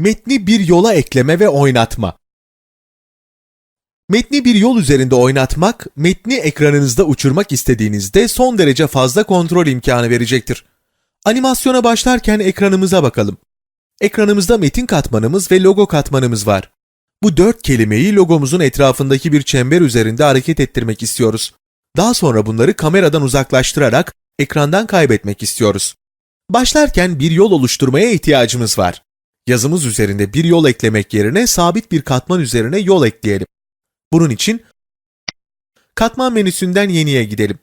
Metni bir yola ekleme ve oynatma. Metni bir yol üzerinde oynatmak, metni ekranınızda uçurmak istediğinizde son derece fazla kontrol imkanı verecektir. Animasyona başlarken ekranımıza bakalım. Ekranımızda metin katmanımız ve logo katmanımız var. Bu dört kelimeyi logomuzun etrafındaki bir çember üzerinde hareket ettirmek istiyoruz. Daha sonra bunları kameradan uzaklaştırarak ekrandan kaybetmek istiyoruz. Başlarken bir yol oluşturmaya ihtiyacımız var. Yazımız üzerinde bir yol eklemek yerine sabit bir katman üzerine yol ekleyelim. Bunun için katman menüsünden yeniye gidelim.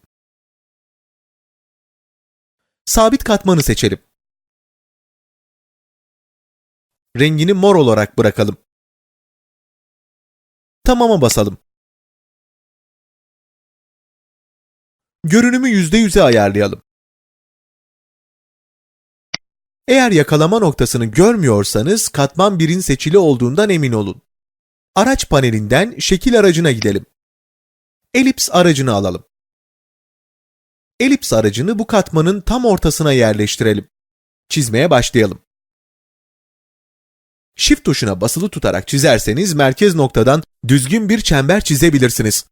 Sabit katmanı seçelim. Rengini mor olarak bırakalım. Tamam'a basalım. Görünümü %100'e ayarlayalım. Eğer yakalama noktasını görmüyorsanız katman 1'in seçili olduğundan emin olun. Araç panelinden şekil aracına gidelim. Elips aracını alalım. Elips aracını bu katmanın tam ortasına yerleştirelim. Çizmeye başlayalım. Shift tuşuna basılı tutarak çizerseniz merkez noktadan düzgün bir çember çizebilirsiniz.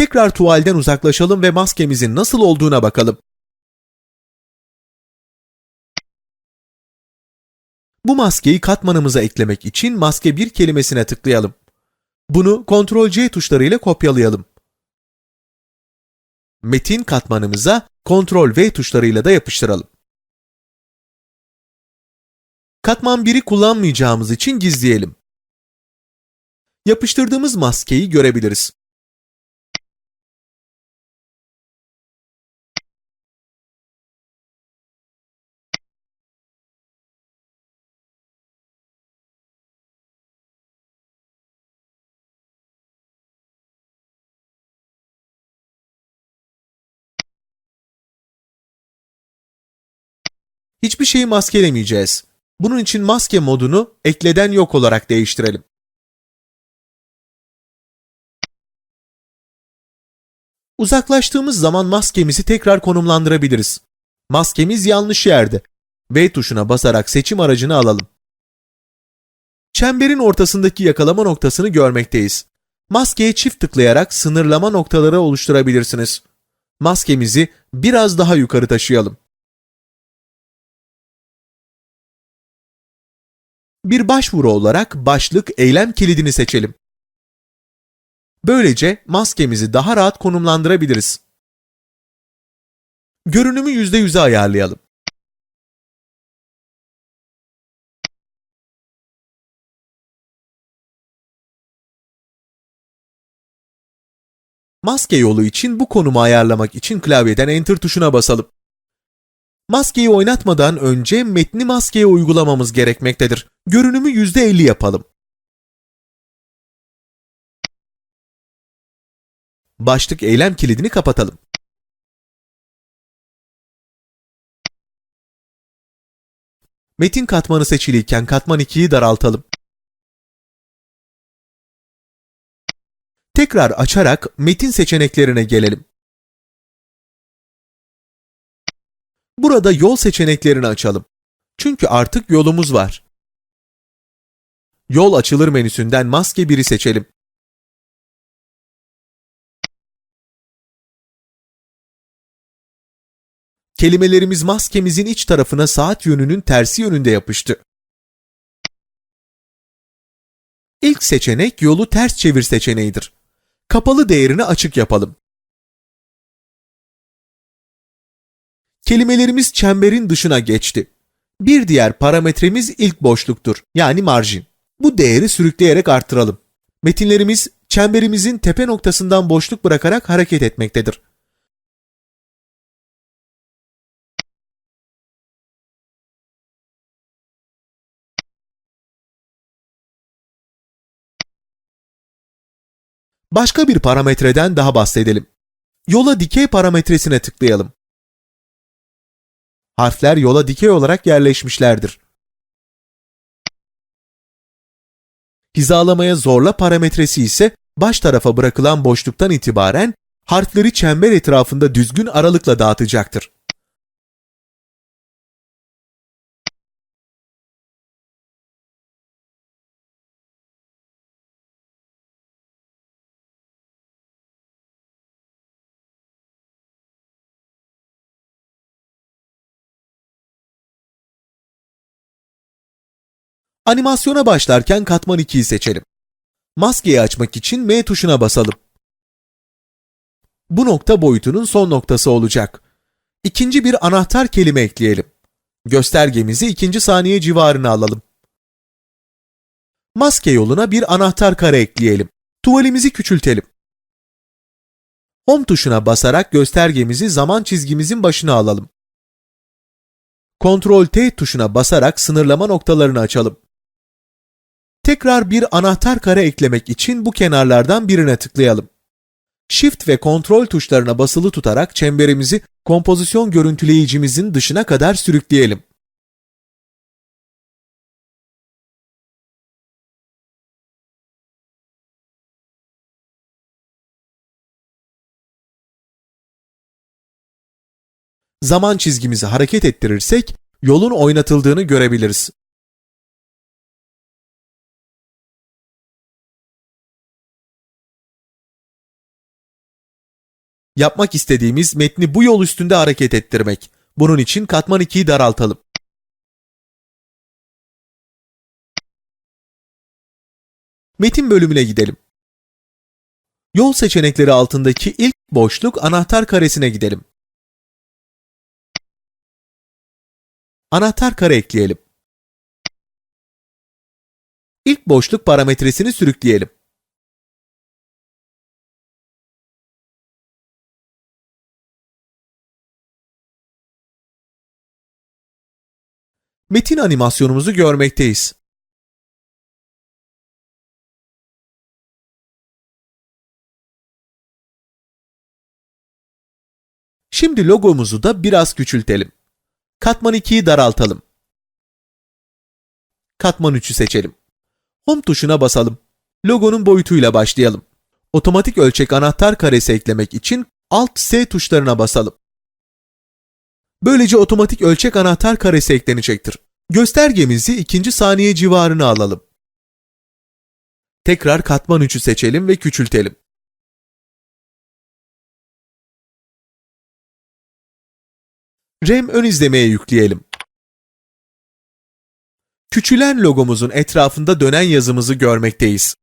Tekrar tuvalden uzaklaşalım ve maskemizin nasıl olduğuna bakalım. Bu maskeyi katmanımıza eklemek için maske 1 kelimesine tıklayalım. Bunu Ctrl-C tuşlarıyla kopyalayalım. Metin katmanımıza Ctrl-V tuşlarıyla da yapıştıralım. Katman 1'i kullanmayacağımız için gizleyelim. Yapıştırdığımız maskeyi görebiliriz. Hiçbir şeyi maskelemeyeceğiz. Bunun için maske modunu ekleden yok olarak değiştirelim. Uzaklaştığımız zaman maskemizi tekrar konumlandırabiliriz. Maskemiz yanlış yerde. V tuşuna basarak seçim aracını alalım. Çemberin ortasındaki yakalama noktasını görmekteyiz. Maskeye çift tıklayarak sınırlama noktaları oluşturabilirsiniz. Maskemizi biraz daha yukarı taşıyalım. Bir başvuru olarak başlık eylem kilidini seçelim. Böylece maskemizi daha rahat konumlandırabiliriz. Görünümü %100'e ayarlayalım. Maske yolu için bu konumu ayarlamak için klavyeden Enter tuşuna basalım. Maskeyi oynatmadan önce metni maskeye uygulamamız gerekmektedir. Görünümü %50 yapalım. Başlık eylem kilidini kapatalım. Metin katmanı seçiliyken katman 2'yi daraltalım. Tekrar açarak metin seçeneklerine gelelim. Burada yol seçeneklerini açalım. Çünkü artık yolumuz var. Yol açılır menüsünden maske 1'i seçelim. Kelimelerimiz maskemizin iç tarafına saat yönünün tersi yönünde yapıştı. İlk seçenek yolu ters çevir seçeneğidir. Kapalı değerini açık yapalım. Kelimelerimiz çemberin dışına geçti. Bir diğer parametremiz ilk boşluktur, yani marjin. Bu değeri sürükleyerek arttıralım. Metinlerimiz çemberimizin tepe noktasından boşluk bırakarak hareket etmektedir. Başka bir parametreden daha bahsedelim. Yola dikey parametresine tıklayalım. Harfler yola dikey olarak yerleşmişlerdir. Hizalamaya zorla parametresi ise baş tarafa bırakılan boşluktan itibaren harfleri çember etrafında düzgün aralıkla dağıtacaktır. Animasyona başlarken katman 2'yi seçelim. Maskeyi açmak için M tuşuna basalım. Bu nokta boyutunun son noktası olacak. İkinci bir anahtar kelime ekleyelim. Göstergemizi ikinci saniye civarına alalım. Maske yoluna bir anahtar kare ekleyelim. Tuvalimizi küçültelim. Home tuşuna basarak göstergemizi zaman çizgimizin başına alalım. Ctrl T tuşuna basarak sınırlama noktalarını açalım. Tekrar bir anahtar kare eklemek için bu kenarlardan birine tıklayalım. Shift ve Ctrl tuşlarına basılı tutarak çemberimizi kompozisyon görüntüleyicimizin dışına kadar sürükleyelim. Zaman çizgimizi hareket ettirirsek yolun oynatıldığını görebiliriz. Yapmak istediğimiz metni bu yol üstünde hareket ettirmek. Bunun için katman 2'yi daraltalım. Metin bölümüne gidelim. Yol seçenekleri altındaki ilk boşluk anahtar karesine gidelim. Anahtar kare ekleyelim. İlk boşluk parametresini sürükleyelim. Metin animasyonumuzu görmekteyiz. Şimdi logomuzu da biraz küçültelim. Katman 2'yi daraltalım. Katman 3'ü seçelim. Home tuşuna basalım. Logonun boyutuyla başlayalım. Otomatik ölçek anahtar karesi eklemek için Alt S tuşlarına basalım. Böylece otomatik ölçek anahtar karesi eklenecektir. Göstergemizi ikinci saniye civarına alalım. Tekrar katman 3'ü seçelim ve küçültelim. RAM ön izlemeye yükleyelim. Küçülen logomuzun etrafında dönen yazımızı görmekteyiz.